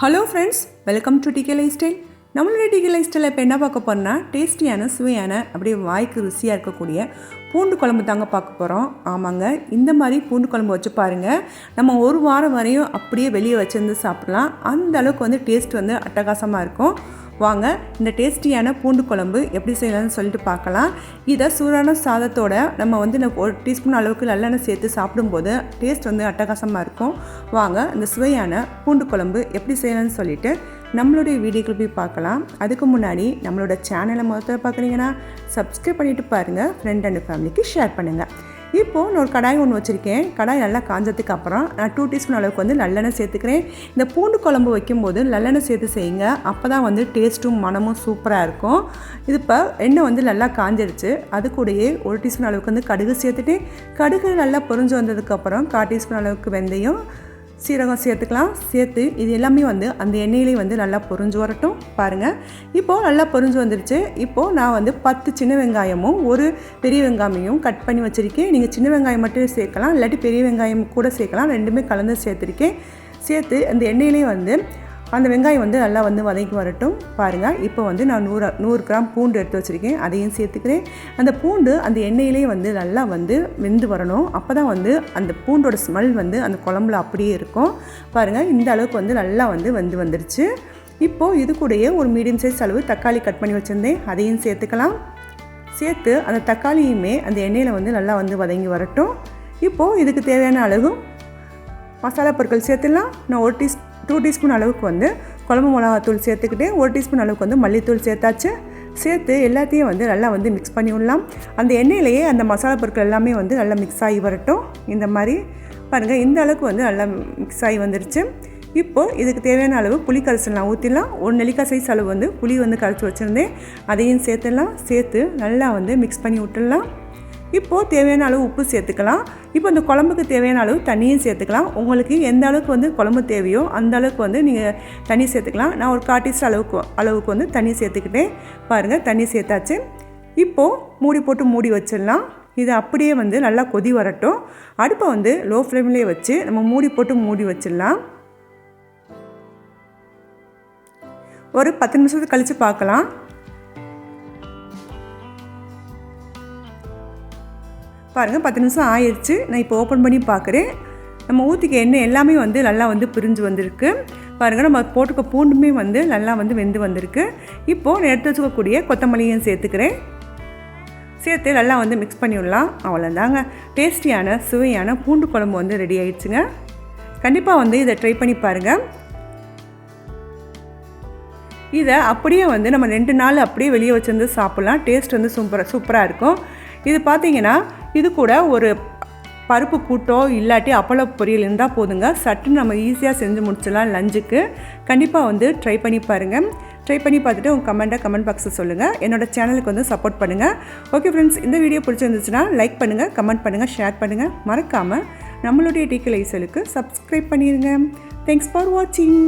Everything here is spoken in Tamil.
Hello friends welcome to TK life style நம்மளுடைய டிகே லைஃப் ஸ்டைலில் இப்போ என்ன பார்க்க போகிறோம்னா டேஸ்டியான சுவையான அப்படியே வாய்க்கு ருசியாக இருக்கக்கூடிய பூண்டு குழம்பு தாங்க பார்க்க போகிறோம் ஆமாங்க இந்த மாதிரி பூண்டு குழம்பு வச்சு பாருங்கள் நம்ம ஒரு வாரம் வரையும் அப்படியே வெளியே வச்சுருந்து சாப்பிட்லாம். அந்த அளவுக்கு வந்து டேஸ்ட் வந்து அட்டகாசமாக இருக்கும். வாங்க இந்த டேஸ்டியான பூண்டு குழம்பு எப்படி செய்யலாம்னு சொல்லிட்டு பார்க்கலாம். இதை சூடான சாதத்தோட நம்ம வந்து ஒரு டீஸ்பூன் அளவுக்கு நல்லெண்ணெய் சேர்த்து சாப்பிடும்போது டேஸ்ட் வந்து அட்டகாசமாக இருக்கும். வாங்க இந்த சுவையான பூண்டு குழம்பு எப்படி செய்யலாம்னு சொல்லிட்டு நம்மளுடைய வீடியோக்கள் போய் பார்க்கலாம். அதுக்கு முன்னாடி நம்மளோட சேனலை மொத்தம் பார்க்குறீங்கன்னா சப்ஸ்கிரைப் பண்ணிவிட்டு பாருங்கள் ஃப்ரெண்ட் அண்ட் ஃபேமிலிக்கு ஷேர் பண்ணுங்கள் இப்போது நான் ஒரு கடாய் ஒன்று வச்சுருக்கேன். கடாய் நல்லா காஞ்சதுக்கு அப்புறம் நான் டூ டீஸ்பூன் அளவுக்கு வந்து நல்லெண்ணெய் சேர்த்துக்கிறேன். இந்த பூண்டு குழம்பு வைக்கும்போது நல்லெண்ணெய் சேர்த்து செய்யுங்க. அப்போ தான் வந்து டேஸ்ட்டும் மனமும் சூப்பராக இருக்கும். இது இப்போ எண்ணெய் வந்து நல்லா காஞ்சிருச்சு. அது கூடயே ஒரு டீஸ்பூன் அளவுக்கு வந்து கடுகு சேர்த்துட்டு கடுகு நல்லா பொரிஞ்சு வந்ததுக்கப்புறம் கால் டீஸ்பூன் அளவுக்கு வெந்தயம் சீரகம் சேர்த்துக்கலாம். சேர்த்து இது எல்லாமே வந்து அந்த எண்ணெயிலே வந்து நல்லா பொரிஞ்சு வரட்டும். பாருங்கள் இப்போது நல்லா பொரிஞ்சு வந்துருச்சு. இப்போது நான் வந்து பத்து சின்ன வெங்காயமும் ஒரு பெரிய வெங்காயமையும் கட் பண்ணி வச்சுருக்கேன். நீங்கள் சின்ன வெங்காயம் மட்டும் சேர்க்கலாம். இல்லாட்டி பெரிய வெங்காயம் கூட சேர்க்கலாம். ரெண்டுமே கலந்து சேர்த்துருக்கேன். சேர்த்து அந்த எண்ணெயிலே வந்து அந்த வெங்காயம் வந்து நல்லா வந்து வதக்கி வரட்டும். பாருங்கள் இப்போ வந்து நான் நூறு நூறு கிராம் பூண்டு எடுத்து வச்சுருக்கேன். அதையும் சேர்த்துக்கிறேன். அந்த பூண்டு அந்த எண்ணெயிலே வந்து நல்லா வந்து வெந்து வரணும். அப்போ தான் வந்து அந்த பூண்டோட ஸ்மெல் வந்து அந்த குழம்புல அப்படியே இருக்கும். பாருங்கள் இந்த அளவுக்கு வந்து நல்லா வந்து வந்து வந்துருச்சு. இப்போது இது கூடயே ஒரு மீடியம் சைஸ் அளவு தக்காளி கட் பண்ணி வச்சுருந்தேன். அதையும் சேர்த்துக்கலாம். சேர்த்து அந்த தக்காளியுமே அந்த எண்ணெயில் வந்து நல்லா வந்து வதங்கி வரட்டும். இப்போது இதுக்கு தேவையான அளவு மசாலா பொருட்கள் சேர்த்துலாம் நான் ஒரு டீ டூ டீஸ்பூன் அளவுக்கு வந்து குழம்பு மிளகாத்தூள் சேர்த்துக்கிட்டு ஒரு டீஸ்பூன் அளவுக்கு வந்து மல்லித்தூள் சேர்த்தாச்சு. சேர்த்து எல்லாத்தையும் வந்து நல்லா வந்து மிக்ஸ் பண்ணி விடலாம். அந்த எண்ணெயிலேயே அந்த மசாலா பொருட்கள் எல்லாமே வந்து நல்லா மிக்ஸ் ஆகி வரட்டும். இந்த மாதிரி பாருங்கள் இந்த அளவுக்கு வந்து நல்லா மிக்ஸ் ஆகி வந்துருச்சு. இப்போது இதுக்கு தேவையான அளவு புளி கரைசல் நான் ஊற்றிடலாம் ஒரு நெல்லிக்காய் சைஸ் அளவு வந்து புளி வந்து கரைச்சி வச்சுருந்தேன். அதையும் சேர்த்துடலாம். சேர்த்து நல்லா வந்து மிக்ஸ் பண்ணி விட்டுடலாம். இப்போது தேவையான அளவு உப்பு சேர்த்துக்கலாம். இப்போ இந்த குழம்புக்கு தேவையான அளவு தண்ணியும் சேர்த்துக்கலாம். உங்களுக்கு எந்த அளவுக்கு வந்து குழம்பு தேவையோ அந்த அளவுக்கு வந்து நீங்கள் தண்ணி சேர்த்துக்கலாம். நான் ஒரு காட்டிஸ் அளவுக்கு அளவுக்கு வந்து தண்ணி சேர்த்துக்கிட்டேன். பாருங்கள் தண்ணி சேர்த்தாச்சு. இப்போது மூடி போட்டு மூடி வச்சிடலாம். இது அப்படியே வந்து நல்லா கொதி வரட்டும். அடுப்பை வந்து லோ ஃப்ளேம்லேயே வச்சு நம்ம மூடி போட்டு மூடி வச்சிடலாம். ஒரு பத்து நிமிஷத்துக்கு கழித்து பார்க்கலாம். பாருங்கள் பத்து நிமிஷம் ஆயிடுச்சு நான் இப்போ ஓப்பன் பண்ணி பார்க்குறேன். நம்ம ஊற்றிக்க எண்ணெய் எல்லாமே வந்து நல்லா வந்து பிரிஞ்சு வந்திருக்கு. பாருங்கள் நம்ம போட்டுக்க பூண்டுமே வந்து நல்லா வந்து வெந்து வந்திருக்கு. இப்போது நான் எடுத்து வச்சுக்கக்கூடிய கொத்தமல்லியும் சேர்த்துக்கிறேன். சேர்த்து நல்லா வந்து மிக்ஸ் பண்ணி விடலாம் அவ்வளோதாங்க டேஸ்டியான சுவையான பூண்டு குழம்பு வந்து ரெடி ஆயிடுச்சுங்க. கண்டிப்பாக வந்து இதை ட்ரை பண்ணி பாருங்கள் இதை அப்படியே வந்து நம்ம ரெண்டு நாள் அப்படியே வெளியே வச்சுருந்து சாப்பிட்லாம். டேஸ்ட் வந்து சூப்பராக சூப்பராக இருக்கும். இது பார்த்தீங்கன்னா இது கூட ஒரு பருப்பு கூட்டோ இல்லாட்டி அப்பள பொரியல் இருந்தால் போதுங்க. சட்டுன்னு நம்ம ஈஸியாக செஞ்சு முடிச்சிடலாம் லஞ்சுக்கு கண்டிப்பாக வந்து ட்ரை பண்ணி பாருங்கள் ட்ரை பண்ணி பார்த்துட்டு உங்கள் கமெண்ட்டை கமெண்ட் பாக்ஸில் சொல்லுங்கள் என்னோடய சேனலுக்கு வந்து சப்போர்ட் பண்ணுங்கள் ஓகே ஃப்ரெண்ட்ஸ் இந்த வீடியோ பிடிச்சிருந்துச்சுன்னா லைக் பண்ணுங்கள் கமெண்ட் பண்ணுங்கள் ஷேர் பண்ணுங்கள் மறக்காமல் நம்மளுடைய டீக்கல் ஐசலுக்கு சப்ஸ்கிரைப் பண்ணிடுங்க தேங்க்ஸ் ஃபார் வாட்சிங்